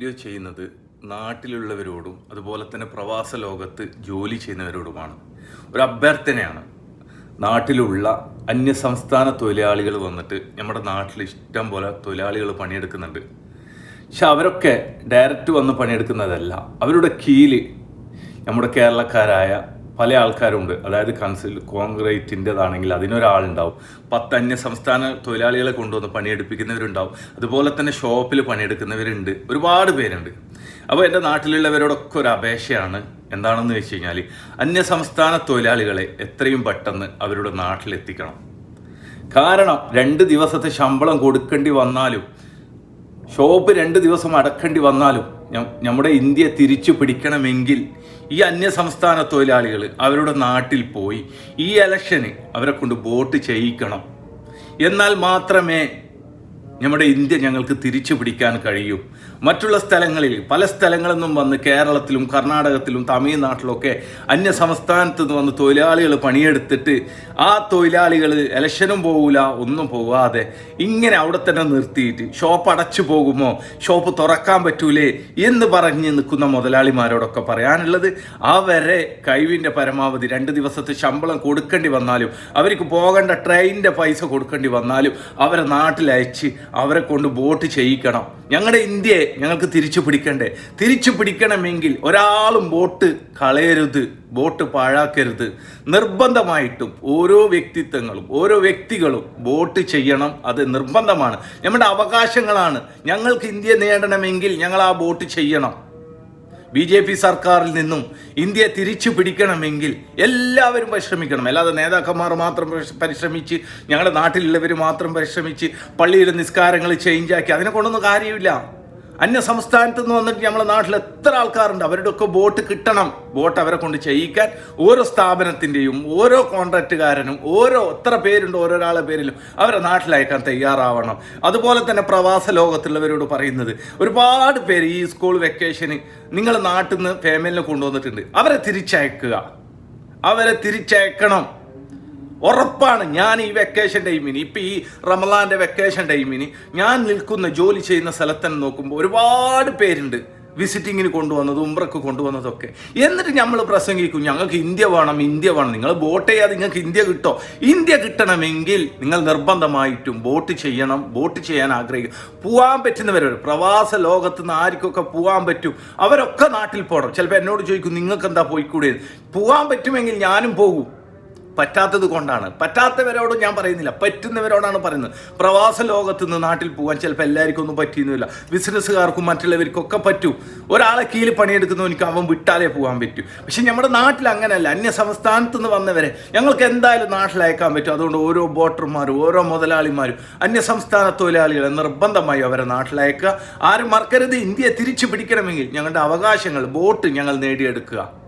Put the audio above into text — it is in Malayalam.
വീഡിയോ ചെയ്യുന്നത് നാട്ടിലുള്ളവരോടും അതുപോലെ തന്നെ പ്രവാസ ലോകത്ത് ജോലി ചെയ്യുന്നവരോടുമാണ്. ഒരു അഭ്യർത്ഥനയാണ്. നാട്ടിലുള്ള അന്യസംസ്ഥാന തൊഴിലാളികൾ വന്നിട്ട് നമ്മുടെ നാട്ടിൽ ഇഷ്ടം പോലെ തൊഴിലാളികൾ പണിയെടുക്കുന്നുണ്ട്. പക്ഷെ അവരൊക്കെ ഡയറക്റ്റ് വന്ന് പണിയെടുക്കുന്നതല്ല. അവരുടെ കീഴിൽ നമ്മുടെ കേരളക്കാരായ പല ആൾക്കാരുണ്ട്. അതായത് കൺസിൽ കോൺക്രീറ്റിന്റെതാണെങ്കിൽ അതിനൊരാളുണ്ടാവും. പത്ത് അന്യ സംസ്ഥാന തൊഴിലാളികളെ കൊണ്ടുവന്ന് പണിയെടുപ്പിക്കുന്നവരുണ്ടാവും. അതുപോലെ തന്നെ ഷോപ്പിൽ പണിയെടുക്കുന്നവരുണ്ട്. ഒരുപാട് പേരുണ്ട്. അപ്പോൾ എന്റെ നാട്ടിലുള്ളവരോടൊക്കെ ഒരു അപേക്ഷയാണ് എന്താണെന്ന് വെച്ച് കഴിഞ്ഞാൽ അന്യ സംസ്ഥാന തൊഴിലാളികളെ എത്രയും പെട്ടെന്ന് അവരുടെ നാട്ടിലെത്തിക്കണം. കാരണം രണ്ട് ദിവസത്തെ ശമ്പളം കൊടുക്കേണ്ടി വന്നാലും ഷോപ്പ് രണ്ട് ദിവസം അടക്കേണ്ടി വന്നാലും നമ്മുടെ ഇന്ത്യ തിരിച്ചു പിടിക്കണമെങ്കിൽ ഈ അന്യ സംസ്ഥാന തൊഴിലാളികൾ അവരുടെ നാട്ടിൽ പോയി ഈ ഇലക്ഷന് അവരെ കൊണ്ട് വോട്ട് ചെയ്യിക്കണം. എന്നാൽ മാത്രമേ നമ്മുടെ ഇന്ത്യ ഞങ്ങൾക്ക് തിരിച്ചു പിടിക്കാൻ കഴിയും. മറ്റുള്ള സ്ഥലങ്ങളിൽ പല സ്ഥലങ്ങളിൽ നിന്നും വന്ന് കേരളത്തിലും കർണാടകത്തിലും തമിഴ്നാട്ടിലൊക്കെ അന്യ സംസ്ഥാനത്ത് നിന്ന് വന്ന് തൊഴിലാളികൾ പണിയെടുത്തിട്ട് ആ തൊഴിലാളികൾ ഇലക്ഷനും പോകില്ല ഒന്നും പോകാതെ ഇങ്ങനെ അവിടെ തന്നെ നിർത്തിയിട്ട് ഷോപ്പ് അടച്ചു പോകുമോ ഷോപ്പ് തുറക്കാൻ പറ്റൂലേ എന്ന് പറഞ്ഞ് നിൽക്കുന്ന മുതലാളിമാരോടൊക്കെ പറയാനുള്ളത് അവരെ കഴിവിന്റെ പരമാവധി രണ്ട് ദിവസത്തെ ശമ്പളം കൊടുക്കേണ്ടി വന്നാലും അവർക്ക് പോകേണ്ട ട്രെയിനിന്റെ പൈസ കൊടുക്കേണ്ടി വന്നാലും അവരെ നാട്ടിലയച്ച് അവരെ കൊണ്ട് വോട്ട് ചെയ്യിക്കണം. ഞങ്ങളുടെ ഇന്ത്യയെ ഞങ്ങൾക്ക് തിരിച്ചു പിടിക്കണ്ടേ? തിരിച്ചു പിടിക്കണമെങ്കിൽ ഒരാളും വോട്ട് കളയരുത് വോട്ട് പാഴാക്കരുത്. നിർബന്ധമായിട്ടും ഓരോ വ്യക്തിത്വങ്ങളും ഓരോ വ്യക്തികളും വോട്ട് ചെയ്യണം. അത് നിർബന്ധമാണ്. നമ്മുടെ അവകാശങ്ങളാണ്. ഞങ്ങൾക്ക് ഇന്ത്യ നേടണമെങ്കിൽ ഞങ്ങൾ ആ വോട്ട് ചെയ്യണം. ബി ജെ പി സർക്കാരിൽ നിന്നും ഇന്ത്യയെ തിരിച്ചു പിടിക്കണമെങ്കിൽ എല്ലാവരും പരിശ്രമിക്കണം. അല്ലാതെ നേതാക്കന്മാർ മാത്രം പരിശ്രമിച്ച് ഞങ്ങളുടെ നാട്ടിലുള്ളവർ മാത്രം പരിശ്രമിച്ച് പള്ളിയിലെ നിസ്കാരങ്ങൾ ചേഞ്ചാക്കി അതിനെ കൊണ്ടൊന്നും കാര്യമില്ല. അന്യ സംസ്ഥാനത്ത് നിന്ന് വന്നിട്ട് നമ്മളെ നാട്ടിൽ എത്ര ആൾക്കാരുണ്ട്? അവരുടെ ഒക്കെ വോട്ട് കിട്ടണം. ബോട്ട് അവരെ കൊണ്ട് ചെയ്യിക്കാൻ ഓരോ സ്ഥാപനത്തിന്റെയും ഓരോ കോൺട്രാക്റ്റുകാരനും ഓരോ എത്ര പേരുണ്ട് ഓരോരാളെ പേരിലും അവരെ നാട്ടിലയക്കാൻ തയ്യാറാവണം. അതുപോലെ തന്നെ പ്രവാസ ലോകത്തുള്ളവരോട് പറയുന്നത് ഒരുപാട് പേര് ഈ സ്കൂൾ വെക്കേഷന് നിങ്ങൾ നാട്ടിൽ നിന്ന് ഫാമിലിനെ കൊണ്ടുവന്നിട്ടുണ്ട്. അവരെ തിരിച്ചയക്കുക. അവരെ തിരിച്ചയക്കണം. ഉറപ്പാണ് ഞാൻ ഈ വെക്കേഷൻ ടൈമിന് ഇപ്പം ഈ റമലാന്റെ വെക്കേഷൻ ടൈമിന് ഞാൻ നിൽക്കുന്ന ജോലി ചെയ്യുന്ന സ്ഥലത്തന്നെ നോക്കുമ്പോൾ ഒരുപാട് പേരുണ്ട്. വിസിറ്റിങ്ങിന് കൊണ്ടുവന്നത് ഉംറക്ക് കൊണ്ടുവന്നതൊക്കെ. എന്നിട്ട് നമ്മൾ പ്രസംഗിക്കും ഞങ്ങൾക്ക് ഇന്ത്യ വേണം ഇന്ത്യ വേണം. നിങ്ങൾ ബോട്ട് ചെയ്യാതെ നിങ്ങൾക്ക് ഇന്ത്യ കിട്ടോ? ഇന്ത്യ കിട്ടണമെങ്കിൽ നിങ്ങൾ നിർബന്ധമായിട്ടും ബോട്ട് ചെയ്യണം ബോട്ട് ചെയ്യാൻ ആഗ്രഹിക്കും പോകാൻ പറ്റുന്നവരോട് പ്രവാസ ലോകത്ത് നിന്ന് ആർക്കൊക്കെ പോകാൻ പറ്റും അവരൊക്കെ നാട്ടിൽ പോകണം ചിലപ്പോൾ എന്നോട് ചോദിക്കും നിങ്ങൾക്ക് എന്താ പോയിക്കൂടെ? പോകാൻ പറ്റുമെങ്കിൽ ഞാനും പോകും പറ്റാത്തത് കൊണ്ടാണ്. പറ്റാത്തവരോട് ഞാൻ പറയുന്നില്ല. പറ്റുന്നവരോടാണ് പറയുന്നത്. പ്രവാസ ലോകത്ത് നിന്ന് നാട്ടിൽ പോകാൻ ചിലപ്പോൾ എല്ലാവർക്കും ഒന്നും പറ്റിയൊന്നുമില്ല ബിസിനസ്സുകാർക്കും മറ്റുള്ളവർക്കൊക്കെ പറ്റും. ഒരാളെ കീഴിൽ പണിയെടുക്കുന്നവനിക്ക് അവൻ വിട്ടാലേ പോകാൻ പറ്റൂ. പക്ഷെ നമ്മുടെ നാട്ടിൽ അങ്ങനെയല്ല. അന്യ സംസ്ഥാനത്ത് നിന്ന് വന്നവരെ ഞങ്ങൾക്ക് എന്തായാലും നാട്ടിൽ അയക്കാൻ പറ്റും. അതുകൊണ്ട് ഓരോ ബോട്ടർമാരും ഓരോ മുതലാളിമാരും അന്യ സംസ്ഥാന തൊഴിലാളികളെ നിർബന്ധമായി അവരെ നാട്ടിലയക്കുക ആരും മറക്കരുത്. ഇന്ത്യയെ തിരിച്ചു പിടിക്കണമെങ്കിൽ ഞങ്ങളുടെ അവകാശങ്ങൾ ബോട്ട് ഞങ്ങൾ നേടിയെടുക്കുക.